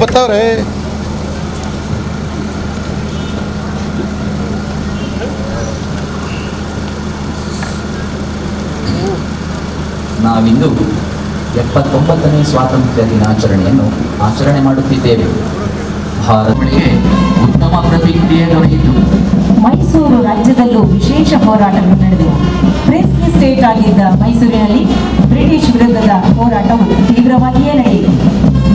ಬರ್ತಾವ್ರೆ? ನಾವಿಂದು ಎಪ್ಪತ್ತೊಂಬತ್ತನೇ ಸ್ವಾತಂತ್ರ್ಯ ದಿನಾಚರಣೆಯನ್ನು ಆಚರಣೆ ಮಾಡುತ್ತಿದ್ದೇವೆ. ಭಾರತಕ್ಕೆ ಉತ್ತಮ ಪ್ರತಿಕ್ರಿಯೆ ದೊರೆಯಿತು ಮೈಸೂರು ರಾಜ್ಯದಲ್ಲೂ ವಿಶೇಷ ಹೋರಾಟಗಳು ನಡೆದವು. ಪ್ರೆಸ್ ಸ್ಟೇಟ್ ಆಗಿದ್ದ ಮೈಸೂರಿನಲ್ಲಿ ಬ್ರಿಟಿಷ್ ವಿರುದ್ಧದ ಹೋರಾಟವು ತೀವ್ರವಾಗಿಯೇ ನಡೆಯಿತು.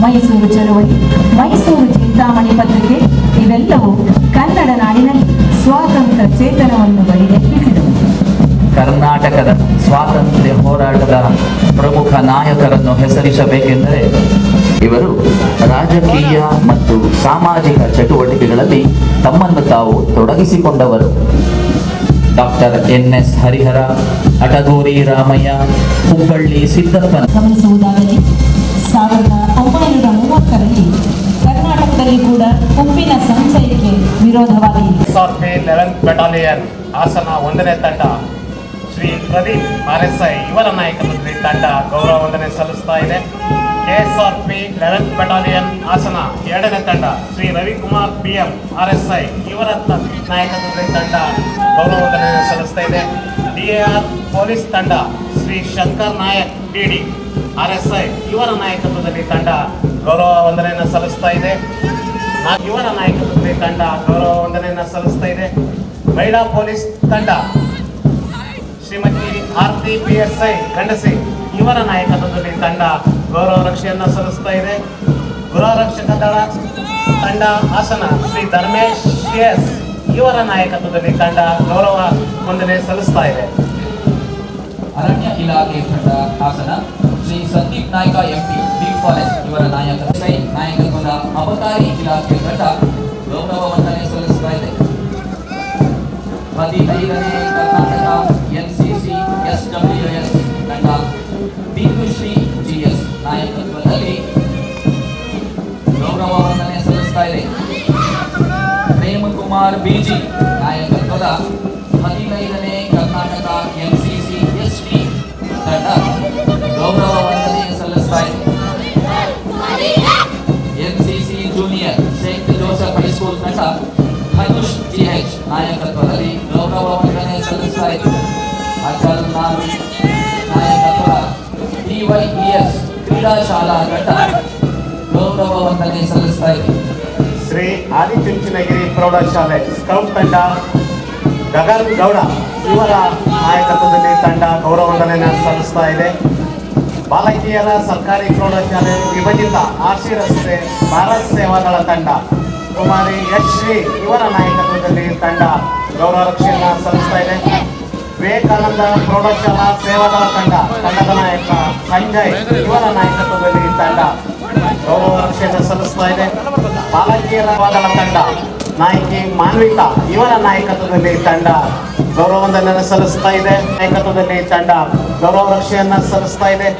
ಮೈಸೂರು ಚಳುವಳಿ ಮೈಸೂರು ಚಿಂತಾಮಣಿ ಪತ್ರಿಕೆ ಇವೆಲ್ಲವೂ ಕನ್ನಡ ನಾಡಿನಲ್ಲಿ ಸ್ವಾತಂತ್ರ್ಯ ಚೇತನವನ್ನು ಬಡಿದೆಬ್ಬಿಸಿದವು ಕರ್ನಾಟಕದ ಸ್ವಾತಂತ್ರ್ಯ ಹೋರಾಟದ ಪ್ರಮುಖ ನಾಯಕರನ್ನು ಹೆಸರಿಸಬೇಕೆಂದರೆ ಇವರು ರಾಜಕೀಯ ಮತ್ತು ಸಾಮಾಜಿಕ ಚಟುವಟಿಕೆಗಳಲ್ಲಿ ತಮ್ಮನ್ನು ತಾವು ತೊಡಗಿಸಿಕೊಂಡವರು. Doctor N S Harihara Atagoori Ramaiah Hubballi ಸಿದ್ದಪ್ಪನ ಗಮನಿಸುವುದಾದರೆ ಉಪ್ಪಿನ ಸಂಚಯಕ್ಕೆ ವಿರೋಧವಾಗಿ ಬೆಟಾಲಿಯನ್ ಹಾಸನ ಒಂದನೇ ತಂಡ, Shri Pradeep R S I ಇವರ ನಾಯಕತ್ವದಲ್ಲಿ ತಂಡ ಗೌರವ ವಂದನೆ ಸಲ್ಲಿಸ್ತಾ ಇದೆ. ಕೆಎಸ್ಆರ್ಪಿ ಲೆವೆಂತ್ ಬೆಟಾಲಿಯನ್ ಹಾಸನ ಎರಡನೇ ತಂಡ, Shri Ravikumar P M R S I ಇವರ ನಾಯಕತ್ವದಲ್ಲಿ ತಂಡ ಗೌರವ ವಂದನೆ ಸಲ್ಲಿಸ್ತಾ ಇದೆ. ಡಿ ಆರ್ ಪೊಲೀಸ್ ತಂಡ, Shri Shankar Nayak D D R S I ಇವರ ನಾಯಕತ್ವದಲ್ಲಿ ತಂಡ ಗೌರವ ವಂದನೆಯನ್ನು ಸಲ್ಲಿಸ್ತಾ ಇದೆ. ಇವರ ನಾಯಕತ್ವದಲ್ಲಿ ತಂಡ ಗೌರವ ವಂದನೆಯನ್ನು ಸಲ್ಲಿಸ್ತಾ ಇದೆ. ಮಹಿಳಾ ಪೊಲೀಸ್ ತಂಡ. Shrimati Aarti P S I Gandasi ಇವರ ನಾಯಕತ್ವದಲ್ಲಿ ತಂಡ ಗೌರವ ರಕ್ಷೆಯನ್ನು ಸಲ್ಲಿಸ್ತಾ ಇದೆ. ಗೃಹ ರಕ್ಷಕ ದಳ ತಂಡ ಹಾಸನ ಶ್ರೀ ಧರ್ಮೇಶ್ ಎಸ್ ಇವರ ನಾಯಕತ್ವದಲ್ಲಿ ತಂಡ ಗೌರವ ವಂದನೆ ಸಲ್ಲಿಸ್ತಾ ಇದೆ. ಅರಣ್ಯ ಇಲಾಖೆ ತಂಡ Hassan. Shri Sandeep Naik MP B forest ಇವರ ನಾಯಕ ಸೈ ನಾಯಕತ್ವದ ಅಬಕಾರಿ ಇಲಾಖೆ ತಂಡ ಗೌರವ ವಂದನೆ ಸಲ್ಲಿಸ್ತಾ ಇದೆ. ಹದಿನೈದನೇ Karnataka NCC S W S, ತಂಡ ಶ್ರೀ ಜಿ ಎಸ್ ನಾಯಕತ್ವದಲ್ಲಿ ಗೌರವ ವಂದನೆ ಸಲ್ಲಿಸ್ತಾ ಇದೆ. ಪ್ರೇಮಕುಮಾರ್ ಬಿಜಿ. ನಾಯಕತ್ವದಲ್ಲಿ ಗೌರವ ವಂದನೆ ಸಲ್ಲಿಸ್ತಾ ಇದೆ ಅಚಲ್ ನಾವಿ ನಾಯಕತ್ವದ ಡಿವೈಇಎಸ್ ಕ್ರೀಡಾ ಶಾಲಾ ತಂಡ ಗೌರವ ವಂದನೆ ಸಲ್ಲಿಸ್ತಾ ಇದೆ ಶ್ರೀ ಆದಿಚುಂಚನಗಿರಿ ಪ್ರೌಢಶಾಲೆ ಸ್ಕೌಟ್ ತಂಡ, ಗಗನ್ ಗೌಡ ಇವರ ನಾಯಕತ್ವದಲ್ಲಿ ತಂಡ ಗೌರವ ಸಲ್ಲಿಸ್ತಾ ಇದೆ. ಬಾಲಕಿಯರ ಸರ್ಕಾರಿ ಪ್ರೌಢಶಾಲೆ ವಿಭಜಿತ ಆರ್ ಸಿ ರಸ್ತೆ, ಭಾರತ್ ಸೇವಾದಳ ತಂಡ ಕುಮಾರಿ ಎಚ್ ಶ್ರೀ ಇವರ ನಾಯಕತ್ವದಲ್ಲಿ ತಂಡ ಗೌರವ ಸಲ್ಲಿಸ್ತಾ ಇದೆ. ವಿವೇಕಾನಂದ ಪ್ರೌಢಶಾಲಾ ಸೇವಾದಳ ತಂಡ, ತಂಡದ ನಾಯಕ ಸಂಜಯ್ ಇವರ ನಾಯಕತ್ವದಲ್ಲಿ ತಂಡ ಗೌರವ ರಕ್ಷೆಯನ್ನು ಸಲ್ಲಿಸ್ತಾ ಇದೆ. ಬಾಲಕಿಯರ ತಂಡ, ನಾಯಕಿ ಮಾನ್ವಿತಾ ಇವರ ನಾಯಕತ್ವದಲ್ಲಿ ತಂಡ ಗೌರವ ವಂದನೆಯನ್ನು ಸಲ್ಲಿಸ್ತಾ ಇದೆ. ನಾಯಕತ್ವದಲ್ಲಿ ತಂಡ ಗೌರವ ರಕ್ಷೆಯನ್ನು ಸಲ್ಲಿಸ್ತಾ ಇದೆ.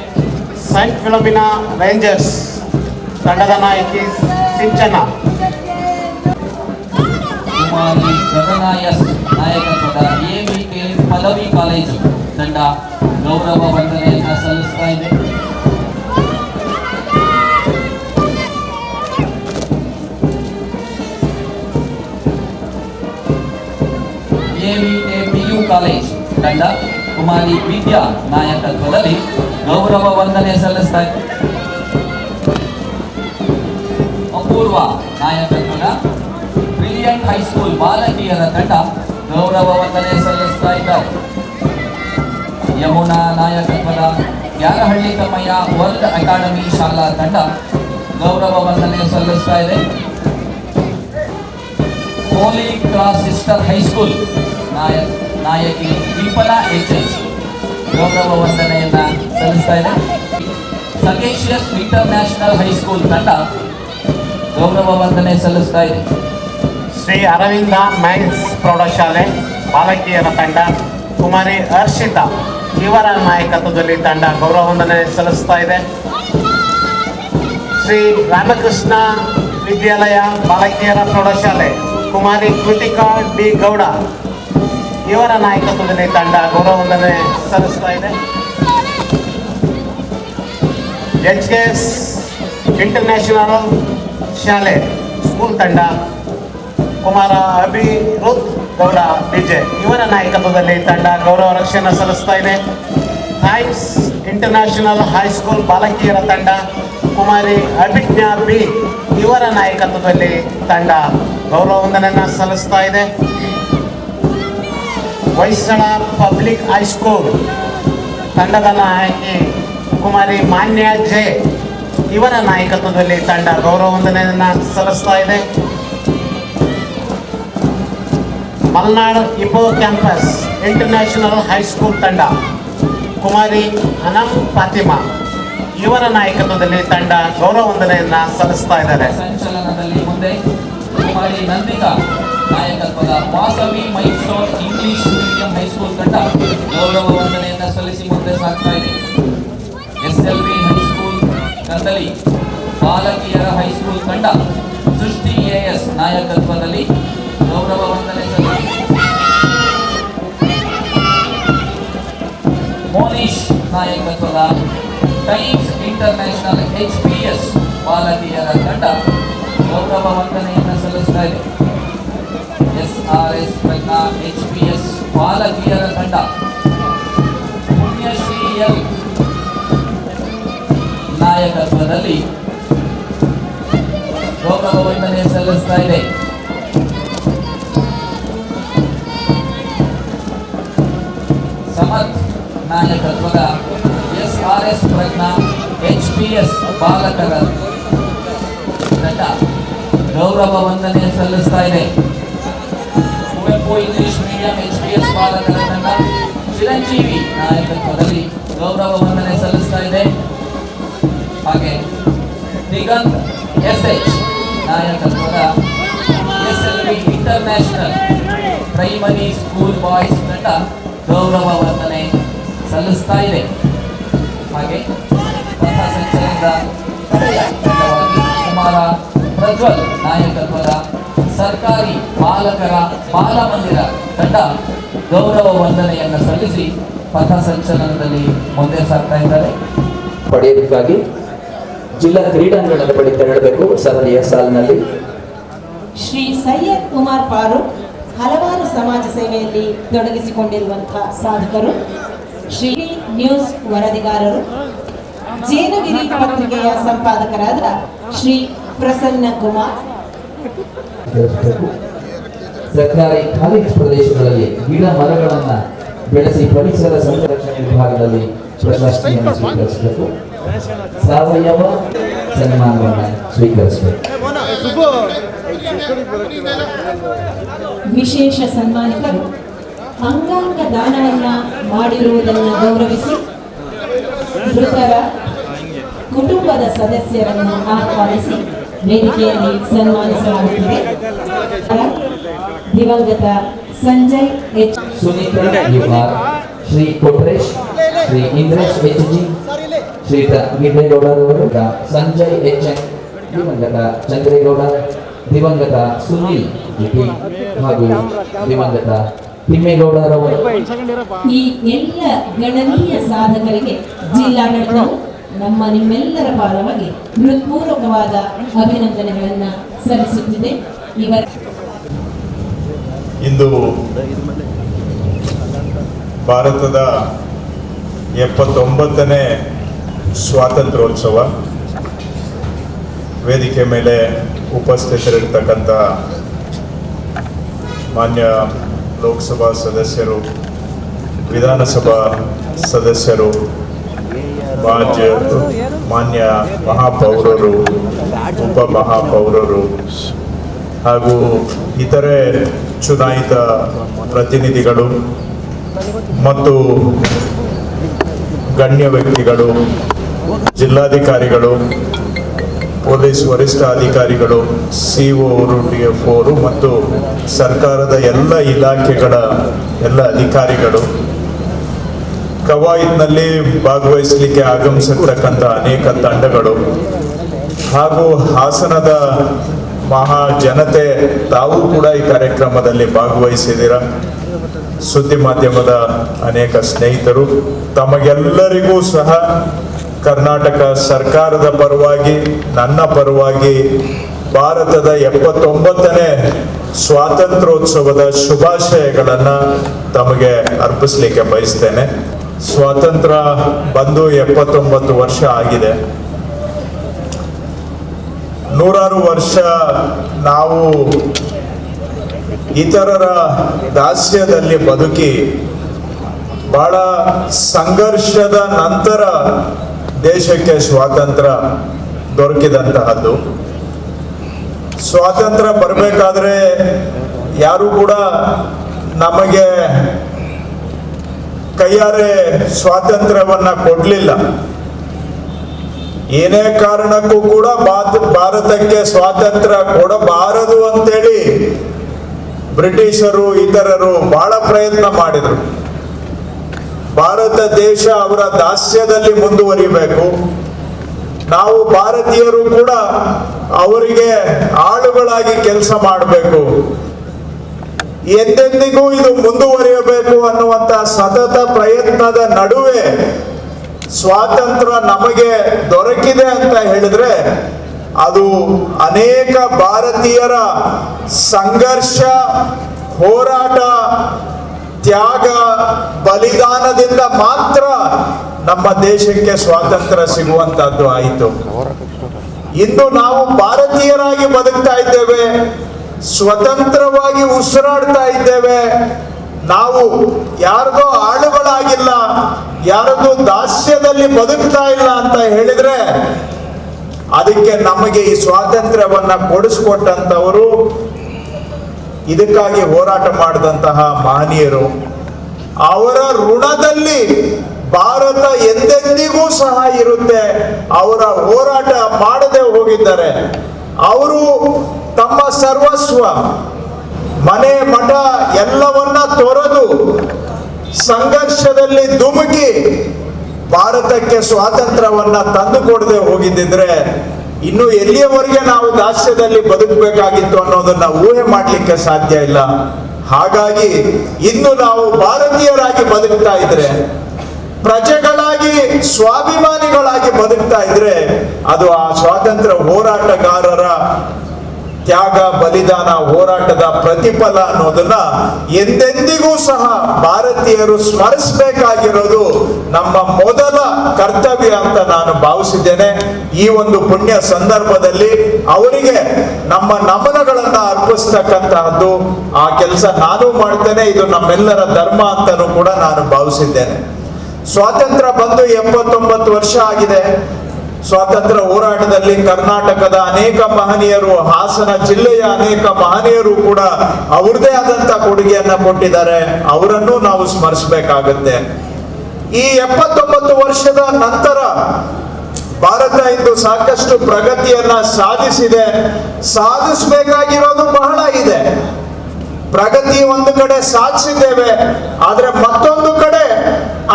ಸೈಂಟ್ ಫಿಲೋಮಿನಾ ರೇಂಜರ್ಸ್ ತಂಡದ ನಾಯಕಿ ಸಿಂಚನ ಕುಮಾರಿ ಗಗನಾಯಸ್ ನಾಯಕತ್ವದ ಎವಿಕೆ ಪದವಿ ಕಾಲೇಜು ತಂಡ ಗೌರವ ವಂದನೆಯನ್ನು ಸಲ್ಲಿಸ್ತಾ ಇದೆ ಎವಿಕೆ ಪಿಯು ಕಾಲೇಜ್ ತಂಡ ಕುಮಾರಿ ವಿದ್ಯಾ ನಾಯಕತ್ವದಲ್ಲಿ ಗೌರವ ವಂದನೆ ಸಲ್ಲಿಸ್ತಾ ಇದೆ ಅಪೂರ್ವ ನಾಯಕತ್ವದ ಬ್ರಿಲಿಯಂಟ್ ಹೈಸ್ಕೂಲ್ ಬಾಲಕಿಯರ ತಂಡ ಗೌರವ ವಂದನೆ ಸಲ್ಲಿಸ್ತಾ ಇದ್ದಾರೆ ಯಮುನಾ ನಾಯಕತ್ವದ ಯಾರಹಳ್ಳಿ ತಮ್ಮಯ್ಯ ವರ್ಲ್ಡ್ ಅಕಾಡೆಮಿ ಶಾಲಾ ತಂಡ ಗೌರವ ವಂದನೆ ಸಲ್ಲಿಸ್ತಾ ಇದೆ. Holy Cross sister high school Nayak ನಾಯಕಿ ದೀಪನಾ ಎಚ್ ಎಸ್ ಗೌರವ ವಂದನೆಯನ್ನ ಸಲ್ಲಿಸ್ತಾ ಇದೆ. ಸಗೇಶಿಯಸ್ ಇಂಟರ್ನ್ಯಾಷನಲ್ ಹೈಸ್ಕೂಲ್ ತಂಡ ಗೌರವ ವಂದನೆ ಸಲ್ಲಿಸ್ತಾ ಇದೆ. ಶ್ರೀ ಅರವಿಂದ ಮೈನ್ಸ್ ಪ್ರೌಢಶಾಲೆ, ಬಾಲಕಿಯರ ತಂಡ ಕುಮಾರಿ ಹರ್ಷಿತಾ ಇವರ ನಾಯಕತ್ವದಲ್ಲಿ ತಂಡ ಗೌರವ ವಂದನೆ ಸಲ್ಲಿಸ್ತಾ ಇದೆ. ಶ್ರೀ ರಾಮಕೃಷ್ಣ ವಿದ್ಯಾಲಯ ಬಾಲಕಿಯರ ಪ್ರೌಢಶಾಲೆ, ಕುಮಾರಿ ಕೃತಿಕಾ ಡಿ ಗೌಡ ಇವರ ನಾಯಕತ್ವದಲ್ಲಿ ತಂಡ ಗೌರವ ವಂದನೆ ಸಲ್ಲಿಸ್ತಾ ಇದೆ. ಎಚ್ ಕೆ ಎಸ್ ಇಂಟರ್ನ್ಯಾಷನಲ್ ಶಾಲೆ, ಸ್ಕೂಲ್ ತಂಡ ಕುಮಾರ ಅಭಿರುತ್ ಗೌಡ, ಬಿಜೆ. ಇವರ ನಾಯಕತ್ವದಲ್ಲಿ ತಂಡ ಗೌರವ ರಕ್ಷಣೆ ಸಲ್ಲಿಸ್ತಾ ಇದೆ. ಟೈಮ್ಸ್ ಇಂಟರ್ನ್ಯಾಷನಲ್ ಹೈಸ್ಕೂಲ್ ಬಾಲಕಿಯರ ತಂಡ, ಕುಮಾರಿ ಅಭಿಜ್ಞಾ ಬಿ. ಇವರ ನಾಯಕತ್ವದಲ್ಲಿ ತಂಡ ಗೌರವ ವಂದನೆಯನ್ನು ಸಲ್ಲಿಸ್ತಾ ಇದೆ. ಹೊಯ್ಸಳ ಪಬ್ಲಿಕ್ ಹೈಸ್ಕೂಲ್ ತಂಡದ ನಾಯಕಿ ಕುಮಾರಿ ಮಾನ್ಯ ಜೆ. ಇವರ ನಾಯಕತ್ವದಲ್ಲಿ ತಂಡ ಗೌರವ ವಂದನೆಯನ್ನು ಸಲ್ಲಿಸ್ತಾ ಇದೆ. ಮಲ್ನಾಡ್ ಇಪೋ ಕ್ಯಾಂಪಸ್ ಇಂಟರ್ನ್ಯಾಷನಲ್ ಹೈಸ್ಕೂಲ್ ತಂಡ, ಕುಮಾರಿ ಅನಂ ಫಾತಿಮಾ. ಇವರ ನಾಯಕತ್ವದಲ್ಲಿ ತಂಡ ಗೌರವ ವಂದನೆಯನ್ನು ಸಲ್ಲಿಸ್ತಾ ಇದ್ದಾರೆ. ಸಂಚಲನದಲ್ಲಿ ಮುಂದೆ ಕುಮಾರಿ ನಂದಿತಾ, ನಾಯಕತ್ವದ Vasavi Mysuru English medium high school ತಂಡ ಗೌರವ ವಂದನೆಯನ್ನು ಸಲ್ಲಿಸಿ ಮುಂದೆ ಸಾಗ್ತಾ ಇದೆ. S L B high school Kandali ಬಾಲಕಿಯರ ಹೈಸ್ಕೂಲ್ ತಂಡ, ಸೃಷ್ಟಿ ಎಸ್ ನಾಯಕತ್ವದಲ್ಲಿ ಗೌರವ ವಂದನೆ ಮೋನೀಶ್ ನಾಯಕತ್ವದ times international H P S ಭಾರತೀಯರ ತಂಡ ಗೌರವ ವಂದನೆಯನ್ನು ಸಲ್ಲಿಸ್ತಾ S R S Prajna H P S ಬಾಲಕಿಯರ ತಂಡ ಪುಣ್ಯಶ್ರೀ ಎಲ್ ನಾಯಕತ್ವದಲ್ಲಿ ಗೌರವ ವಂದನೆ ಸಲ್ಲಿಸ್ತಾ ಇದೆ ಸಮರ್ಥ್ ನಾಯಕತ್ವದ S R S Prajna H P S ಬಾಲಕರ ತಂಡ ಗೌರವ ವಂದನೆ ಸಲ್ಲಿಸ್ತಾ ಇದೆ. Kuvempu English medium H P S ಬಾಲಕರ ತಂಡ ಚಿರಂಜೀವಿ ನಾಯಕತ್ವದಲ್ಲಿ ಗೌರವ ವಂದನೆ ಸಲ್ಲಿಸ್ತಾ ಇದೆ. ಹಾಗೆ ದಿಗಂತ್ ಎಸ್ ಎಚ್ ನಾಯಕತ್ವದ S L V international primary school boys ತಂಡ ಗೌರವ ವಂದನೆ ಸಲ್ಲಿಸ್ತಾ ಇದೆ. ಹಾಗೆ ಪಥಸಂಚಲನದ ಕಡೆಯ ತಂಡವಾಗಿ ಕುಮಾರ ಪ್ರಜ್ವಲ್ ನಾಯಕತ್ವದ ಸರ್ಕಾರಿ ಬಾಲಕರ ಬಾಲಮಂದಿರ ತಂಡ ಗೌರವ ವಂದನೆಯನ್ನು ಸಲ್ಲಿಸಿ ಪಥಸಂಚಲನದಲ್ಲಿ ಮುಂದೆ ಸಾಗ್ತಾ ಇದ್ದಾರೆ. ಪಡೆಯೋದಕ್ಕಾಗಿ ಜಿಲ್ಲಾ ಕ್ರೀಡಾಂಗಣದ ಬಳಿ ತೆರಳಬೇಕು ಸರಣಿಯ ಸಾಲಿನಲ್ಲಿ. ಶ್ರೀ ಸೈಯದ್ ಕುಮಾರ್ ಫಾರೂಕ್ ಹಲವಾರು ಸಮಾಜ ಸೇವೆಯಲ್ಲಿ ತೊಡಗಿಸಿಕೊಂಡಿರುವಂತಹ ಸಾಧಕರು. ಶ್ರೀ ನ್ಯೂಸ್ ವರದಿಗಾರರು. ಜೇನಗಿರಿ ಪತ್ರಿಕೆಯ ಸಂಪಾದಕರಾದ ಶ್ರೀ ಪ್ರಸನ್ನ ಕುಮಾರ್. ಸರ್ಕಾರಿ ಖಾಲಿ ಪ್ರದೇಶಗಳಲ್ಲಿ ಗಿಡ ಮರಗಳನ್ನ ಬೆಳೆಸಿ ಪರಿಸರ ಸಂರಕ್ಷಣೆ ವಿಭಾಗದಲ್ಲಿ ಪ್ರಶಸ್ತಿಯನ್ನು ಸ್ವೀಕರಿಸಬೇಕು. ಸಾವಯವ ಸನ್ಮಾನವನ್ನು ಸ್ವೀಕರಿಸಬೇಕು. ವಿಶೇಷ ಸನ್ಮಾನಿತರು ಅಂಗಾಂಗ ದಾನವನ್ನ ಮಾಡಿರುವುದನ್ನು ಗೌರವಿಸಿ ಮೃತರ ಕುಟುಂಬದ ಸದಸ್ಯರನ್ನು ಆಹ್ವಾನಿಸಿ ವೇದಿಕೆಯಲ್ಲಿ ಸನ್ಮಾನಿಸಲಾಗುತ್ತಿದೆ. ದಿವಂಗತ Sanjay H. Sunitha Shri Kotresh, Shri Indresh H. G. Shri ಗಿಡ್ಡೇಗೌಡರವರು Sanjay H. N. ದಿವಂಗತ ಚಂದ್ರೇಗೌಡ, ದಿವಂಗತ ಸುನೀಲ್ ಹಾಗೂ ದಿವಂಗತ ತಿಮ್ಮೇಗೌಡರವರು ಈ ಎಲ್ಲ ಗಣನೀಯ ಸಾಧಕರಿಗೆ ಜಿಲ್ಲಾಡಳಿತವು ನಮ್ಮ ನಿಮ್ಮೆಲ್ಲರ ಪರವಾಗಿ ಹೃತ್ಪೂರ್ವಕವಾದ ಅಭಿನಂದನೆಗಳನ್ನ ಸಲ್ಲಿಸುತ್ತಿದೆ. ಇವರ ಇಂದು ಭಾರತದ ಎಪ್ಪತ್ತೊಂಬತ್ತನೇ ಸ್ವಾತಂತ್ರ್ಯೋತ್ಸವ ವೇದಿಕೆ ಮೇಲೆ ಉಪಸ್ಥಿತರಿರ್ತಕ್ಕಂಥ ಮಾನ್ಯ ಲೋಕಸಭಾ ಸದಸ್ಯರು, ವಿಧಾನಸಭಾ ಸದಸ್ಯರು ಮಾಜ ಮಾನ್ಯ ಮಹಾಪೌರರು ಉಪ ಮಹಾಪೌರರು ಹಾಗೂ ಇತರೆ ಚುನಾಯಿತ ಪ್ರತಿನಿಧಿಗಳು ಮತ್ತು ಗಣ್ಯ ವ್ಯಕ್ತಿಗಳು, ಜಿಲ್ಲಾಧಿಕಾರಿಗಳು ಪೊಲೀಸ್ ವರಿಷ್ಠಾಧಿಕಾರಿಗಳು ಸಿ ಒರು ಡಿ ಎಫ್ ಓರು ಮತ್ತು ಸರ್ಕಾರದ ಎಲ್ಲ ಇಲಾಖೆಗಳ ಎಲ್ಲ ಅಧಿಕಾರಿಗಳು ಕವಾಯತ್ನಲ್ಲಿ ಭಾಗವಹಿಸಲಿಕ್ಕೆ ಆಗಮಿಸಿರ್ತಕ್ಕಂಥ ಅನೇಕ ತಂಡಗಳು ಹಾಗೂ ಹಾಸನದ ಮಹಾ ಜನತೆ ತಾವು ಕೂಡ ಈ ಕಾರ್ಯಕ್ರಮದಲ್ಲಿ ಭಾಗವಹಿಸಿದ್ದೀರ? ಸುದ್ದಿ ಮಾಧ್ಯಮದ ಅನೇಕ ಸ್ನೇಹಿತರು, ತಮಗೆಲ್ಲರಿಗೂ ಸಹ ಕರ್ನಾಟಕ ಸರ್ಕಾರದ ಪರವಾಗಿ, ನನ್ನ ಪರವಾಗಿ ಭಾರತದ ಎಪ್ಪತ್ತೊಂಬತ್ತನೇ ಸ್ವಾತಂತ್ರ್ಯೋತ್ಸವದ ಶುಭಾಶಯಗಳನ್ನು ತಮಗೆ ಅರ್ಪಿಸಲಿಕ್ಕೆ ಬಯಸ್ತೇನೆ. ಸ್ವಾತಂತ್ರ್ಯ ಬಂದು ಎಪ್ಪತ್ತೊಂಬತ್ತು ವರ್ಷ ಆಗಿದೆ. ನೂರಾರು ವರ್ಷ ನಾವು ಇತರರ ದಾಸ್ಯದಲ್ಲಿ ಬದುಕಿ, ಬಹಳ ಸಂಘರ್ಷದ ನಂತರ ದೇಶಕ್ಕೆ ಸ್ವಾತಂತ್ರ್ಯ ದೊರಕಿದಂತಹದ್ದು. ಸ್ವಾತಂತ್ರ್ಯ ಬರಬೇಕಾದ್ರೆ ಯಾರು ಕೂಡ ನಮಗೆ ಕೈಯಾರೆ ಸ್ವಾತಂತ್ರ್ಯವನ್ನ ಕೊಡ್ಲಿಲ್ಲ. ಏನೇ ಕಾರಣಕ್ಕೂ ಕೂಡ ಭಾರತಕ್ಕೆ ಸ್ವಾತಂತ್ರ್ಯ ಕೊಡಬಾರದು ಅಂತೇಳಿ ಬ್ರಿಟಿಷರು, ಇತರರು ಬಹಳ ಪ್ರಯತ್ನ ಮಾಡಿದರು. ಭಾರತ ದೇಶ ಅವರ ದಾಸ್ಯದಲ್ಲಿ ಮುಂದುವರಿಬೇಕು. ನಾವು ಭಾರತೀಯರು ಕೂಡ ಅವರಿಗೆ ಆಳುಗಳಾಗಿ ಕೆಲಸ ಮಾಡಬೇಕು. ಎಂದೆಂದಿಗೂ ಇದು ಮುಂದುವರಿಯಬೇಕು ಅನ್ನುವಂತ ಸತತ ಪ್ರಯತ್ನದ ನಡುವೆ ಸ್ವಾತಂತ್ರ್ಯ ನಮಗೆ ದೊರಕಿದೆ ಅಂತ ಹೇಳಿದ್ರೆ ಅದು ಅನೇಕ ಭಾರತೀಯರ ಸಂಘರ್ಷ, ಹೋರಾಟ ತ್ಯಾಗ, ಬಲಿದಾನದಿಂದ ಮಾತ್ರ ನಮ್ಮ ದೇಶಕ್ಕೆ ಸ್ವಾತಂತ್ರ್ಯ ಸಿಗುವಂತದ್ದು ಆಯಿತು. ಇಂದು ನಾವು ಭಾರತೀಯರಾಗಿ ಬದುಕ್ತಾ ಇದ್ದೇವೆ, ಸ್ವತಂತ್ರವಾಗಿ ಉಸಿರಾಡ್ತಾ ಇದ್ದೇವೆ. ನಾವು ಯಾರಿಗೋ ಆಳುಗಳಾಗಿಲ್ಲ, ಯಾರದೋ ದಾಸ್ಯದಲ್ಲಿ ಬದುಕ್ತಾ ಇಲ್ಲ ಅಂತ ಹೇಳಿದ್ರೆ ಅದಕ್ಕೆ ನಮಗೆ ಈ ಸ್ವಾತಂತ್ರ್ಯವನ್ನ ಕೊಡಿಸ್ಕೊಟ್ಟಂತವರು ಇದಕ್ಕಾಗಿ ಹೋರಾಟ ಮಾಡಿದಂತಹ ಮಹನೀಯರು ಅವರ ಋಣದಲ್ಲಿ ಭಾರತ ಎಂದೆಂದಿಗೂ ಸಹ ಇರುತ್ತೆ. ಅವರ ಹೋರಾಟ ಮಾಡದೆ ಹೋಗಿದ್ದಾರೆ ಅವರು ತಮ್ಮ ಸರ್ವಸ್ವ, ಮನೆ, ಮಠ ಎಲ್ಲವನ್ನ ತೊರೆದು ಸಂಘರ್ಷದಲ್ಲಿ ಧುಮುಕಿ ಭಾರತಕ್ಕೆ ಸ್ವಾತಂತ್ರ್ಯವನ್ನ ತಂದು ಕೊಡದೆ ಹೋಗಿದ್ದಿದ್ರೆ ಇನ್ನು ಎಲ್ಲಿಯವರೆಗೆ ನಾವು ದಾಸ್ಯದಲ್ಲಿ ಬದುಕಬೇಕಾಗಿತ್ತು ಅನ್ನೋದನ್ನ ಊಹೆ ಮಾಡಲಿಕ್ಕೆ ಸಾಧ್ಯ ಇಲ್ಲ. ಹಾಗಾಗಿ ಇನ್ನು ನಾವು ಭಾರತೀಯರಾಗಿ ಬದುಕ್ತಾ ಇದ್ರೆ, ಪ್ರಜೆಗಳಾಗಿ, ಸ್ವಾಭಿಮಾನಿಗಳಾಗಿ ಬದುಕ್ತಾ ಇದ್ರೆ, ಅದು ಆ ಸ್ವಾತಂತ್ರ್ಯ ಹೋರಾಟಗಾರರ ತ್ಯಾಗ, ಬಲಿದಾನ, ಹೋರಾಟದ ಪ್ರತಿಫಲ ಅನ್ನೋದನ್ನ ಎಂದೆಂದಿಗೂ ಸಹ ಭಾರತೀಯರು ಸ್ಮರಿಸಬೇಕಾಗಿರೋದು ನಮ್ಮ ಮೊದಲ ಕರ್ತವ್ಯ ಅಂತ ನಾನು ಭಾವಿಸಿದ್ದೇನೆ. ಈ ಒಂದು ಪುಣ್ಯ ಸಂದರ್ಭದಲ್ಲಿ ಅವರಿಗೆ ನಮ್ಮ ನಮನಗಳನ್ನ ಅರ್ಪಿಸ್ತಕ್ಕಂತಹದ್ದು ಆ ಕೆಲಸ ನಾನು ಮಾಡ್ತೇನೆ. ಇದು ನಮ್ಮೆಲ್ಲರ ಧರ್ಮ ಅಂತಲೂ ಕೂಡ ನಾನು ಭಾವಿಸಿದ್ದೇನೆ. ಸ್ವಾತಂತ್ರ್ಯ ಬಂದು ಎಪ್ಪತ್ತೊಂಬತ್ತು ವರ್ಷ ಆಗಿದೆ. ಸ್ವಾತಂತ್ರ್ಯ ಹೋರಾಟದಲ್ಲಿ ಕರ್ನಾಟಕದ ಅನೇಕ ಮಹನೀಯರು, ಹಾಸನ ಜಿಲ್ಲೆಯ ಅನೇಕ ಮಹನೀಯರು ಕೂಡ ಅವ್ರದೇ ಆದಂತ ಕೊಡುಗೆಯನ್ನ ಕೊಟ್ಟಿದ್ದಾರೆ. ಅವರನ್ನು ನಾವು ಸ್ಮರಿಸಬೇಕಾಗತ್ತೆ. ಈ ಎಪ್ಪತ್ತೊಂಬತ್ತು ವರ್ಷದ ನಂತರ ಭಾರತ ಇಂದು ಸಾಕಷ್ಟು ಪ್ರಗತಿಯನ್ನ ಸಾಧಿಸಿದೆ. ಸಾಧಿಸಬೇಕಾಗಿರೋದು ಬಹಳ ಇದೆ. ಪ್ರಗತಿ ಒಂದು ಕಡೆ ಸಾಧಿಸಿದ್ದೇವೆ, ಆದ್ರೆ ಮತ್ತೊಂದು ಕಡೆ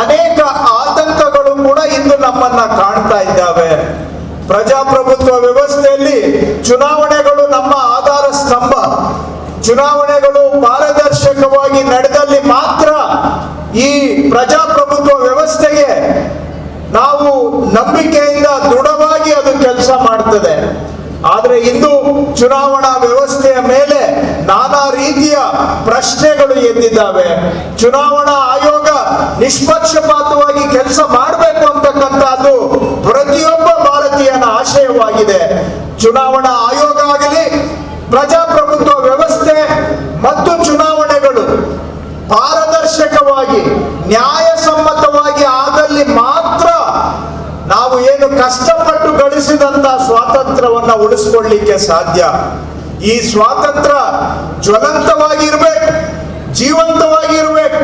ಅನೇಕ ಆತಂಕಗಳು ಕೂಡ ಇಂದು ನಮ್ಮನ್ನ ಕಾಣ್ತಾ ಇದ್ದಾವೆ. ಪ್ರಜಾಪ್ರಭುತ್ವ ವ್ಯವಸ್ಥೆಯಲ್ಲಿ ಚುನಾವಣೆಗಳು ನಮ್ಮ ಆಧಾರ ಸ್ತಂಭ. ಚುನಾವಣೆಗಳು ಪಾರದರ್ಶಕವಾಗಿ ನಡೆದಲ್ಲಿ ಮಾತ್ರ ಈ ಪ್ರಜಾಪ್ರಭುತ್ವ ವ್ಯವಸ್ಥೆಗೆ ನಾವು ನಂಬಿಕೆಯಿಂದ ದೃಢವಾಗಿ ಅದು ಕೆಲಸ ಮಾಡ್ತದೆ. ಆದ್ರೆ ಇಂದು ಚುನಾವಣಾ ವ್ಯವಸ್ಥೆಯ ಮೇಲೆ ನಾನಾ ರೀತಿಯ ಪ್ರಶ್ನೆಗಳು ಎದ್ದಿದ್ದಾವೆ. ಚುನಾವಣಾ ಆಯೋಗ ನಿಷ್ಪಕ್ಷಪಾತವಾಗಿ ಕೆಲಸ ಮಾಡಬೇಕು ಅಂತಕ್ಕಂಥದ್ದು ಪ್ರತಿಯೊಬ್ಬ ಭಾರತೀಯನ ಆಶಯವಾಗಿದೆ. ಚುನಾವಣಾ ಆಯೋಗ ಆಗಲಿ, ಪ್ರಜಾಪ್ರಭುತ್ವ ವ್ಯವಸ್ಥೆ ಮತ್ತು ಚುನಾವಣೆಗಳು ಪಾರದರ್ಶಕವಾಗಿ, ನ್ಯಾಯಸಮ್ಮತವಾಗಿ ಆದಲ್ಲಿ ಮಾತ್ರ ನಾವು ಏನು ಕಷ್ಟಪಟ್ಟು ಗಳಿಸಿದಂತ ಸ್ವಾತಂತ್ರ್ಯವನ್ನ ಉಳಿಸ್ಕೊಳ್ಳಿಕ್ಕೆ ಸಾಧ್ಯ? ಈ ಸ್ವಾತಂತ್ರ್ಯ ಜ್ವಲಂತವಾಗಿರ್ಬೇಕು, ಜೀವಂತವಾಗಿರ್ಬೇಕು.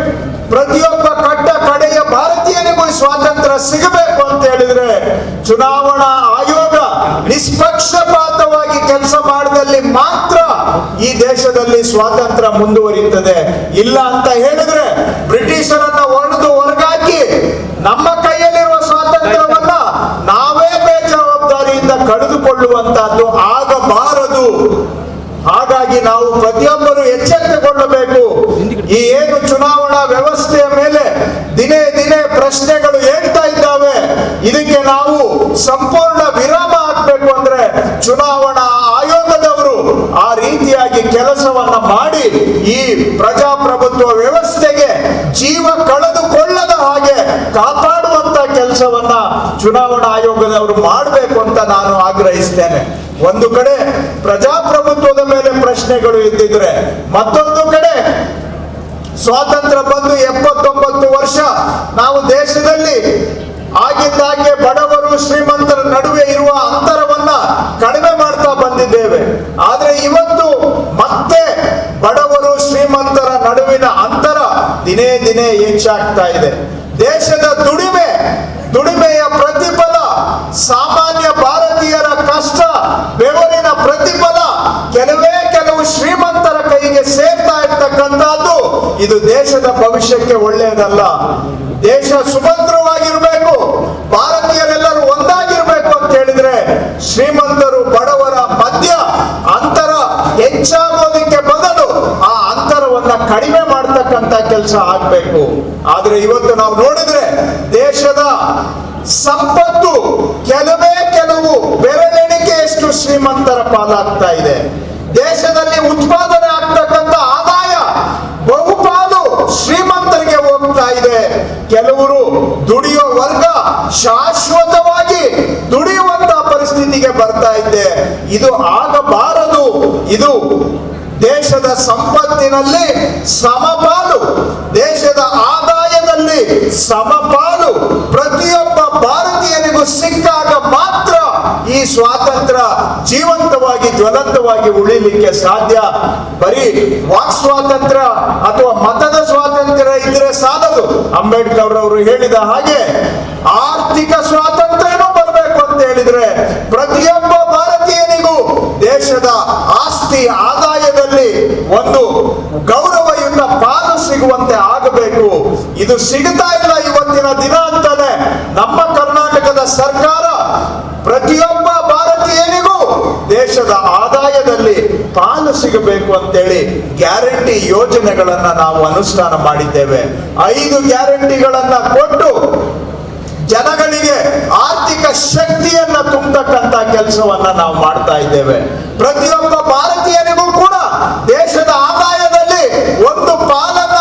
ಪ್ರತಿಯೊಬ್ಬ ಕಟ್ಟ ಕಡೆಯ ಭಾರತೀಯನಿಗೂ ಸ್ವಾತಂತ್ರ್ಯ ಸಿಗಬೇಕು ಅಂತ ಹೇಳಿದ್ರೆ ಚುನಾವಣಾ ಆಯೋಗ ನಿಷ್ಪಕ್ಷಪಾತವಾಗಿ ಕೆಲಸ ಮಾಡಿದಲ್ಲಿ ಮಾತ್ರ ಈ ದೇಶದಲ್ಲಿ ಸ್ವಾತಂತ್ರ್ಯ ಮುಂದುವರಿಯುತ್ತದೆ. ಇಲ್ಲ ಅಂತ ಹೇಳಿದ್ರೆ ಬ್ರಿಟಿಷರನ್ನ ಒಡೆದು ಹೊರಗಾಕಿ ನಮ್ಮ ಕಳೆದುಕೊಳ್ಳುವಂತಹದ್ದು ಆಗಬಾರದು. ಹಾಗಾಗಿ ನಾವು ಪ್ರತಿಯೊಬ್ಬರು ಎಚ್ಚೆತ್ತುಕೊಳ್ಳಬೇಕು. ಈ ಏನು ಚುನಾವಣಾ ವ್ಯವಸ್ಥೆಯ ಮೇಲೆ ದಿನೇ ದಿನೇ ಪ್ರಶ್ನೆಗಳು ಹೇಳ್ತಾ ಇದ್ದಾವೆ, ಇದಕ್ಕೆ ನಾವು ಸಂಪೂರ್ಣ ವಿರಾಮ ಹಾಕ್ಬೇಕು ಅಂದ್ರೆ ಚುನಾವಣಾ ಆಯೋಗದವರು ಆ ರೀತಿಯಾಗಿ ಕೆಲಸವನ್ನ ಮಾಡಿ ಈ ಪ್ರಜಾಪ್ರಭುತ್ವ ವ್ಯವಸ್ಥೆಗೆ ಜೀವ ಕಳೆದುಕೊಳ್ಳದ ಹಾಗೆ ಕಾಪಾಡುವಂತ ಕೆಲಸವನ್ನ ಚುನಾವಣಾ ಆಯೋಗದವರು ಮಾಡಬೇಕು ಅಂತ ನಾನು ಆಗ್ರಹಿಸ್ತೇನೆ. ಒಂದು ಕಡೆ ಪ್ರಜಾಪ್ರಭುತ್ವದ ಮೇಲೆ ಪ್ರಶ್ನೆಗಳು ಇದ್ದಿದ್ರೆ ಮತ್ತೊಂದು ಕಡೆ ಸ್ವಾತಂತ್ರ್ಯ ಬಂದು ಎಪ್ಪತ್ತೊಂಬತ್ತು ವರ್ಷ ನಾವು ದೇಶದಲ್ಲಿ ಆಗಿದ್ದಾಗೆ ಬಡವರು ಶ್ರೀಮಂತರ ನಡುವೆ ಇರುವ ಅಂತರವನ್ನ ಕಡಿಮೆ ಮಾಡ್ತಾ ಬಂದಿದ್ದೇವೆ. ಆದ್ರೆ ಇವತ್ತು ಮತ್ತೆ ಬಡವರು ಶ್ರೀಮಂತರ ನಡುವಿನ ಅಂತರ ದಿನೇ ದಿನೇ ಹೆಚ್ಚಾಗ್ತಾ ಇದೆ. ದೇಶದ ದುಡಿಮೆ ದುಡಿಮೆಯ ಪ್ರತಿಫಲ, ಸಾಮಾನ್ಯ ಭಾರತೀಯರ ಕಷ್ಟ, ಬೆವರಿನ ಪ್ರತಿಫಲ, ಕೆಲವೇ ಕೆಲವು ಶ್ರೀಮಂತರ ಕೈಗೆ ಸೇರ್ತಾ ಇರ್ತಕ್ಕಂಥದ್ದು ಇದು ದೇಶದ ಭವಿಷ್ಯಕ್ಕೆ ಒಳ್ಳೆಯದಲ್ಲ. ದೇಶ ಸುಭದ್ರವಾಗಿರ್ಬೇಕು, ಭಾರತೀಯರೆಲ್ಲರೂ ಒಂದಾಗಿರ್ಬೇಕು ಅಂತ ಹೇಳಿದ್ರೆ ಶ್ರೀಮಂತರು ಬಡವರ ಮಧ್ಯ ಅಂತರ ಹೆಚ್ಚಾಗೋದಕ್ಕೆ ಬದಲು ಆ ಅಂತರವನ್ನ ಕಡಿಮೆ ಮಾಡ್ತಕ್ಕಂತ ಕೆಲಸ ಆಗ್ಬೇಕು. ಆದ್ರೆ ಇವತ್ತು ನಾವು ನೋಡಿದ್ರೆ ದೇಶದ ಸಂಪತ್ತು ಕೆಲವೇ ಕೆಲವು ಬೆರಳೆಣಿಕೆಯಷ್ಟು ಶ್ರೀಮಂತರ ಪಾಲಾಗ್ತಾ ಇದೆ. ದೇಶದಲ್ಲಿ ಉತ್ಪಾದನೆ ಆಗ್ತಕ್ಕಂಥ ಆದಾಯ ಬಹುಪಾಲು ಶ್ರೀಮಂತರಿಗೆ ಹೋಗ್ತಾ ಇದೆ. ಕೆಲವರು ದುಡಿಯೋ ವರ್ಗ ಶಾಶ್ವತವಾಗಿ ದುಡಿಯುವಂತ ಪರಿಸ್ಥಿತಿಗೆ ಬರ್ತಾ ಇದೆ. ಇದು ಆಗಬಾರದು. ಇದು ದೇಶದ ಸಂಪತ್ತಿನಲ್ಲಿ ಸಮಪಾಲು ದೇಶದ ಆದಾಯದಲ್ಲಿ ಸಮಪಾಲು ಪ್ರತಿಯೊಬ್ಬ ಭಾರತೀಯನಿಗೂ ಸಿಕ್ಕಾಗ ಮಾತ್ರ ಈ ಸ್ವಾತಂತ್ರ್ಯ ಜೀವಂತವಾಗಿ, ಜ್ವಲಂತವಾಗಿ ಉಳಿಲಿಕ್ಕೆ ಸಾಧ್ಯ. ಬರೀ ವಾಕ್ ಸ್ವಾತಂತ್ರ್ಯ ಅಥವಾ ಮತದ ಸ್ವಾತಂತ್ರ್ಯ ಇದ್ರೆ ಸಾಲದು. ಅಂಬೇಡ್ಕರ್ ಅವರು ಹೇಳಿದ ಹಾಗೆ ಆರ್ಥಿಕ ಸ್ವಾತಂತ್ರ್ಯನೂ ಬರಬೇಕು ಅಂತ ಹೇಳಿದ್ರೆ ಪ್ರತಿಯೊಬ್ಬ ಭಾರತೀಯನಿಗೂ ದೇಶದ ಆಸ್ತಿ ಆದಾಯದಲ್ಲಿ ಒಂದು ಗೌರವಯುತ ಪಾಲು ಸಿಗುವಂತೆ ಆಗಬೇಕು. ಇದು ಸಿಗ್ತಾ ಇಲ್ಲ ಇವತ್ತಿನ ದಿನ ಅಂತಾನೆ ನಮ್ಮ ಕರ್ನಾಟಕದ ಸರ್ಕಾರ ಪ್ರತಿಯೊಬ್ಬ ಭಾರತೀಯನಿಗೂ ದೇಶದ ಆದಾಯದಲ್ಲಿ ಪಾಲು ಸಿಗಬೇಕು ಅಂತೇಳಿ ಗ್ಯಾರಂಟಿ ಯೋಜನೆಗಳನ್ನ ನಾವು ಅನುಷ್ಠಾನ ಮಾಡಿದ್ದೇವೆ. ಐದು ಗ್ಯಾರಂಟಿಗಳನ್ನ ಕೊಟ್ಟು ಜನಗಳಿಗೆ ಆರ್ಥಿಕ ಶಕ್ತಿಯನ್ನ ತುಂಬತಕ್ಕಂತ ಕೆಲಸವನ್ನ ನಾವು ಮಾಡ್ತಾ ಇದ್ದೇವೆ. ಪ್ರತಿಯೊಬ್ಬ ಭಾರತೀಯನಿಗೂ ಕೂಡ ದೇಶದ ಆದಾಯದಲ್ಲಿ ಒಂದು ಪಾಲನ್ನ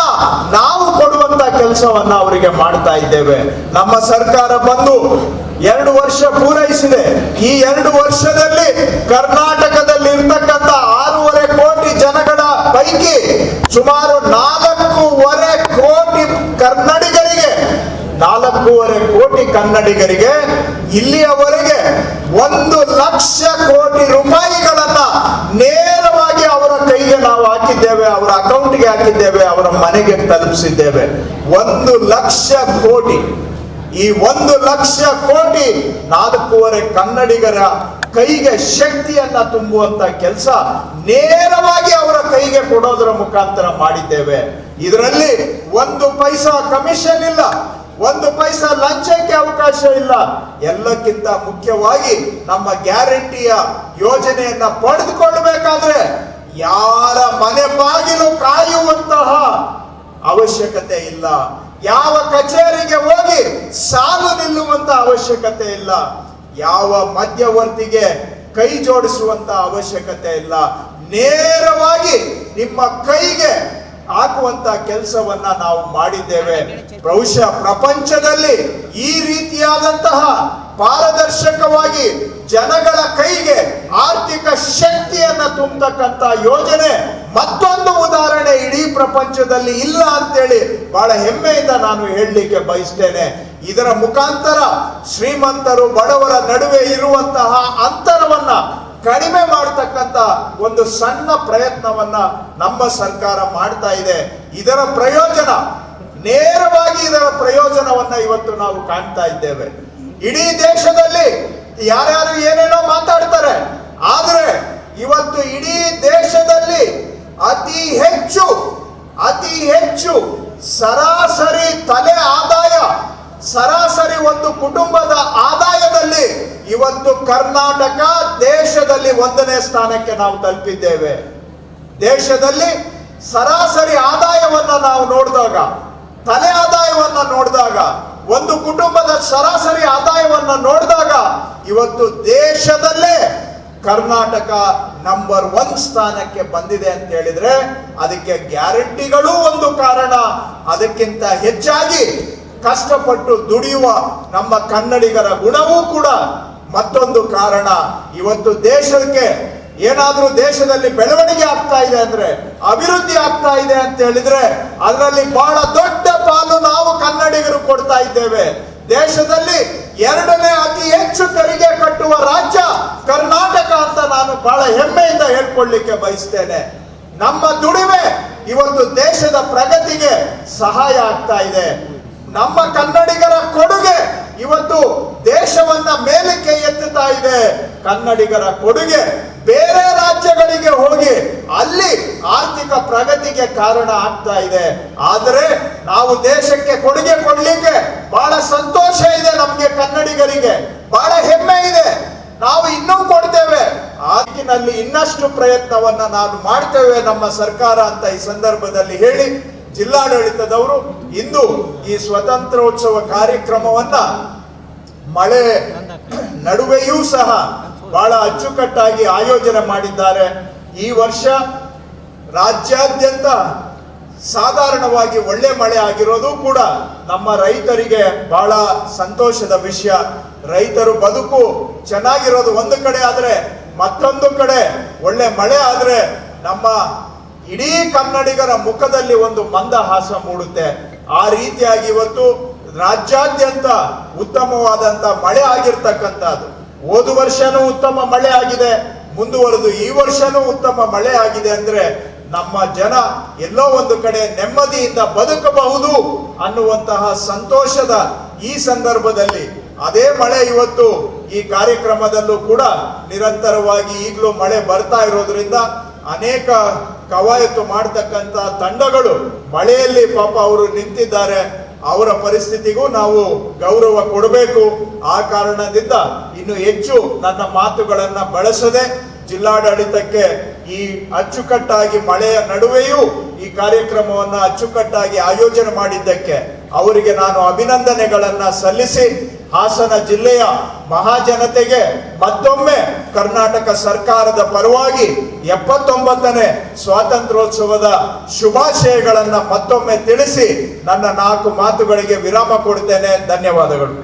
ನಾವು ಕೊಡುವಂತ ಕೆಲಸವನ್ನ ಅವರಿಗೆ ಮಾಡ್ತಾ ಇದ್ದೇವೆ. ನಮ್ಮ ಸರ್ಕಾರ ಬಂದು ಎರಡು ವರ್ಷ ಪೂರೈಸಿದೆ. ಈ ಎರಡು ವರ್ಷದಲ್ಲಿ ಕರ್ನಾಟಕದಲ್ಲಿ ಇರ್ತಕ್ಕಂಥ ಆರೂವರೆ ಕೋಟಿ ಜನಗಳ ಪೈಕಿ ಸುಮಾರು ನಾಲ್ಕೂವರೆ ಕೋಟಿ ಕನ್ನಡಿಗರಿಗೆ, ನಾಲ್ಕೂವರೆ ಕೋಟಿ ಕನ್ನಡಿಗರಿಗೆ ಇಲ್ಲಿಯವರೆಗೆ ಒಂದು ಲಕ್ಷ ಕೋಟಿ ರೂಪಾಯಿಗಳನ್ನ ನೇರವಾಗಿ ಅವರ ಕೈಗೆ ನಾವು ಹಾಕಿದ್ದೇವೆ, ಅವರ ಅಕೌಂಟ್ಗೆ ಹಾಕಿದ್ದೇವೆ, ಅವರ ಮನೆಗೆ ತಲುಪಿಸಿದ್ದೇವೆ. ಒಂದು ಲಕ್ಷ ಕೋಟಿ, ಈ ಒಂದು ಲಕ್ಷ ಕೋಟಿ ನಾಲ್ಕೂವರೆ ಕನ್ನಡಿಗರ ಕೈಗೆ ಶಕ್ತಿಯನ್ನ ತುಂಬುವಂತ ಕೆಲಸ ನೇರವಾಗಿ ಅವರ ಕೈಗೆ ಕೊಡೋದರ ಮುಖಾಂತರ ಮಾಡಿದ್ದೇವೆ. ಇದರಲ್ಲಿ ಒಂದು ಪೈಸಾ ಕಮಿಷನ್ ಇಲ್ಲ, ಒಂದು ಪೈಸಾ ಲಂಚಕ್ಕೆ ಅವಕಾಶ ಇಲ್ಲ. ಎಲ್ಲಕ್ಕಿಂತ ಮುಖ್ಯವಾಗಿ ನಮ್ಮ ಗ್ಯಾರಂಟಿಯ ಯೋಜನೆಯನ್ನ ಪಡೆದುಕೊಳ್ಳಬೇಕಾದ್ರೆ ಯಾರ ಮನೆ ಬಾಗಿಲು ಕಾಯುವಂತಹ ಅವಶ್ಯಕತೆ ಇಲ್ಲ. ಯಾವ ಕಚೇರಿಗೆ ಹೋಗಿ ಸಾಲು ನಿಲ್ಲುವಂತ ಅವಶ್ಯಕತೆ ಇಲ್ಲ. ಯಾವ ಮಧ್ಯವರ್ತಿಗೆ ಕೈ ಜೋಡಿಸುವಂತ ಅವಶ್ಯಕತೆ ಇಲ್ಲ. ನೇರವಾಗಿ ನಿಮ್ಮ ಕೈಗೆ ಹಾಕುವಂತ ಕೆಲಸವನ್ನ ನಾವು ಮಾಡಿದ್ದೇವೆ. ಬಹುಶಃ ಪ್ರಪಂಚದಲ್ಲಿ ಈ ರೀತಿಯಾದಂತಹ ಪಾರದರ್ಶಕವಾಗಿ ಜನಗಳ ಕೈಗೆ ಆರ್ಥಿಕ ಶಕ್ತಿಯನ್ನ ತುಂಬತಕ್ಕಂತ ಯೋಜನೆ ಮತ್ತೊಂದು ಉದಾಹರಣೆ ಇಡೀ ಪ್ರಪಂಚದಲ್ಲಿ ಇಲ್ಲ ಅಂತೇಳಿ ಬಹಳ ಹೆಮ್ಮೆಯಿಂದ ನಾನು ಹೇಳಲಿಕ್ಕೆ ಬಯಸ್ತೇನೆ. ಇದರ ಮುಖಾಂತರ ಶ್ರೀಮಂತರು, ಬಡವರ ನಡುವೆ ಇರುವಂತಹ ಅಂತರವನ್ನ ಕಡಿಮೆ ಮಾಡತಕ್ಕಂತ ಒಂದು ಸಣ್ಣ ಪ್ರಯತ್ನವನ್ನ ನಮ್ಮ ಸರ್ಕಾರ ಮಾಡ್ತಾ ಇದೆ. ಇದರ ಪ್ರಯೋಜನ, ನೇರವಾಗಿ ಇದರ ಪ್ರಯೋಜನವನ್ನ ಇವತ್ತು ನಾವು ಕಾಣ್ತಾ ಇದ್ದೇವೆ. ಇಡೀ ದೇಶದಲ್ಲಿ ಯಾರ್ಯಾರು ಏನೇನೋ ಮಾತಾಡ್ತಾರೆ ಆದ್ರೆ ಇವತ್ತು ಇಡೀ ದೇಶದಲ್ಲಿ ಅತಿ ಹೆಚ್ಚು ಅತಿ ಹೆಚ್ಚು ಸರಾಸರಿ ತಲೆ ಆದಾಯ, ಸರಾಸರಿ ಒಂದು ಕುಟುಂಬದ ಆದಾಯದಲ್ಲಿ ಇವತ್ತು ಕರ್ನಾಟಕ ದೇಶದಲ್ಲಿ ಒಂದನೇ ಸ್ಥಾನಕ್ಕೆ ನಾವು ತಲುಪಿದ್ದೇವೆ. ದೇಶದಲ್ಲಿ ಸರಾಸರಿ ಆದಾಯವನ್ನ ನಾವು ನೋಡಿದಾಗ, ತಲೆ ಆದಾಯವನ್ನ ನೋಡಿದಾಗ, ಒಂದು ಕುಟುಂಬದ ಸರಾಸರಿ ಆದಾಯವನ್ನ ನೋಡಿದಾಗ ಇವತ್ತು ದೇಶದಲ್ಲೇ ಕರ್ನಾಟಕ ನಂಬರ್ ಒನ್ ಸ್ಥಾನಕ್ಕೆ ಬಂದಿದೆ ಅಂತ ಹೇಳಿದ್ರೆ ಅದಕ್ಕೆ ಗ್ಯಾರಂಟಿಗಳು ಒಂದು ಕಾರಣ. ಅದಕ್ಕಿಂತ ಹೆಚ್ಚಾಗಿ ಕಷ್ಟಪಟ್ಟು ದುಡಿಯುವ ನಮ್ಮ ಕನ್ನಡಿಗರ ಗುಣವೂ ಕೂಡ ಮತ್ತೊಂದು ಕಾರಣ. ಇವತ್ತು ದೇಶಕ್ಕೆ ಏನಾದರೂ ದೇಶದಲ್ಲಿ ಬೆಳವಣಿಗೆ ಆಗ್ತಾ ಇದೆ ಅಂದ್ರೆ, ಅಭಿವೃದ್ಧಿ ಆಗ್ತಾ ಇದೆ ಅಂತ ಹೇಳಿದ್ರೆ, ಅದರಲ್ಲಿ ಬಹಳ ದೊಡ್ಡ ಪಾಲು ನಾವು ಕನ್ನಡಿಗರು ಕೊಡ್ತಾ ಇದ್ದೇವೆ. ದೇಶದಲ್ಲಿ ಎರಡನೇ ಅತಿ ಹೆಚ್ಚು ತೆರಿಗೆ ಕಟ್ಟುವ ರಾಜ್ಯ ಕರ್ನಾಟಕ ಅಂತ ನಾನು ಬಹಳ ಹೆಮ್ಮೆಯಿಂದ ಹೇಳ್ಕೊಳ್ಳಿಕ್ಕೆ ಬಯಸ್ತೇನೆ. ನಮ್ಮ ದುಡಿಮೆ ಇವತ್ತು ದೇಶದ ಪ್ರಗತಿಗೆ ಸಹಾಯ ಆಗ್ತಾ ಇದೆ. ನಮ್ಮ ಕನ್ನಡಿಗರ ಕೊಡುಗೆ ಇವತ್ತು ದೇಶವನ್ನ ಮೇಲಕ್ಕೆ ಎತ್ತುತ್ತಾ ಇದೆ. ಕನ್ನಡಿಗರ ಕೊಡುಗೆ ಬೇರೆ ರಾಜ್ಯಗಳಿಗೆ ಹೋಗಿ ಅಲ್ಲಿ ಆರ್ಥಿಕ ಪ್ರಗತಿಗೆ ಕಾರಣ ಆಗ್ತಾ ಇದೆ. ಆದರೆ ನಾವು ದೇಶಕ್ಕೆ ಕೊಡುಗೆ ಕೊಡ್ಲಿಕ್ಕೆ ಬಹಳ ಸಂತೋಷ ಇದೆ ನಮ್ಗೆ ಕನ್ನಡಿಗರಿಗೆ. ಬಹಳ ಹೆಮ್ಮೆ ಇದೆ. ನಾವು ಇನ್ನೂ ಕೊಡ್ತೇವೆ. ಆ ದಿಕ್ಕಿನಲ್ಲಿ ಇನ್ನಷ್ಟು ಪ್ರಯತ್ನವನ್ನ ನಾನು ಮಾಡ್ತೇವೆ ನಮ್ಮ ಸರ್ಕಾರ ಅಂತ ಈ ಸಂದರ್ಭದಲ್ಲಿ ಹೇಳಿ ಜಿಲ್ಲಾಡಳಿತದವರು ಇಂದು ಈ ಸ್ವತಂತ್ರೋತ್ಸವ ಕಾರ್ಯಕ್ರಮವನ್ನ ಮಳೆ ನಡುವೆಯೂ ಸಹ ಬಹಳ ಅಚ್ಚುಕಟ್ಟಾಗಿ ಆಯೋಜನೆ ಮಾಡಿದ್ದಾರೆ. ಈ ವರ್ಷ ರಾಜ್ಯಾದ್ಯಂತ ಸಾಧಾರಣವಾಗಿ ಒಳ್ಳೆ ಮಳೆ ಆಗಿರೋದು ಕೂಡ ನಮ್ಮ ರೈತರಿಗೆ ಬಹಳ ಸಂತೋಷದ ವಿಷಯ. ರೈತರು ಬದುಕು ಚೆನ್ನಾಗಿರೋದು ಒಂದು ಕಡೆ ಆದರೆ ಮತ್ತೊಂದು ಕಡೆ ಒಳ್ಳೆ ಮಳೆ ಆದರೆ ನಮ್ಮ ಇಡೀ ಕನ್ನಡಿಗರ ಮುಖದಲ್ಲಿ ಒಂದು ಮಂದಹಾಸ ಮೂಡುತ್ತೆ. ಆ ರೀತಿಯಾಗಿ ಇವತ್ತು ರಾಜ್ಯಾದ್ಯಂತ ಉತ್ತಮವಾದಂತ ಮಳೆ ಆಗಿರ್ತಕ್ಕಂಥದ್ದು. ಹೋದ ವರ್ಷನೂ ಉತ್ತಮ ಮಳೆ ಆಗಿದೆ, ಮುಂದುವರೆದು ಈ ವರ್ಷನೂ ಉತ್ತಮ ಮಳೆ ಆಗಿದೆ ಅಂದ್ರೆ ನಮ್ಮ ಜನ ಎಲ್ಲೋ ಒಂದು ಕಡೆ ನೆಮ್ಮದಿಯಿಂದ ಬದುಕಬಹುದು ಅನ್ನುವಂತಹ ಸಂತೋಷದ ಈ ಸಂದರ್ಭದಲ್ಲಿ ಅದೇ ಮಳೆ ಇವತ್ತು ಈ ಕಾರ್ಯಕ್ರಮದಲ್ಲೂ ಕೂಡ ನಿರಂತರವಾಗಿ ಈಗಲೂ ಮಳೆ ಬರ್ತಾ ಇರೋದ್ರಿಂದ ಅನೇಕ ಕವಾಯತು ಮಾಡ್ತಕ್ಕಂತ ತಂಡಗಳು ಮಳೆಯಲ್ಲಿ ಪಾಪ ಅವರು ನಿಂತಿದ್ದಾರೆ. ಅವರ ಪರಿಸ್ಥಿತಿಗೂ ನಾವು ಗೌರವ ಕೊಡಬೇಕು. ಆ ಕಾರಣದಿಂದ ಇನ್ನು ಹೆಚ್ಚು ನನ್ನ ಮಾತುಗಳನ್ನ ಬಳಸದೆ ಜಿಲ್ಲಾಡಳಿತಕ್ಕೆ ಈ ಅಚ್ಚುಕಟ್ಟಾಗಿ ಮಳೆಯ ನಡುವೆಯೂ ಈ ಕಾರ್ಯಕ್ರಮವನ್ನ ಅಚ್ಚುಕಟ್ಟಾಗಿ ಆಯೋಜನೆ ಮಾಡಿದ್ದಕ್ಕೆ ಅವರಿಗೆ ನಾನು ಅಭಿನಂದನೆಗಳನ್ನ ಸಲ್ಲಿಸಿ ಹಾಸನ ಜಿಲ್ಲೆಯ ಮಹಾಜನತೆಗೆ ಮತ್ತೊಮ್ಮೆ ಕರ್ನಾಟಕ ಸರ್ಕಾರದ ಪರವಾಗಿ ಎಪ್ಪತ್ತೊಂಬತ್ತನೇ ಸ್ವಾತಂತ್ರ್ಯೋತ್ಸವದ ಶುಭಾಶಯಗಳನ್ನು ಮತ್ತೊಮ್ಮೆ ತಿಳಿಸಿ ನನ್ನ ನಾಲ್ಕು ಮಾತುಗಳಿಗೆ ವಿರಾಮ ಕೊಡ್ತೇನೆ ಧನ್ಯವಾದಗಳು.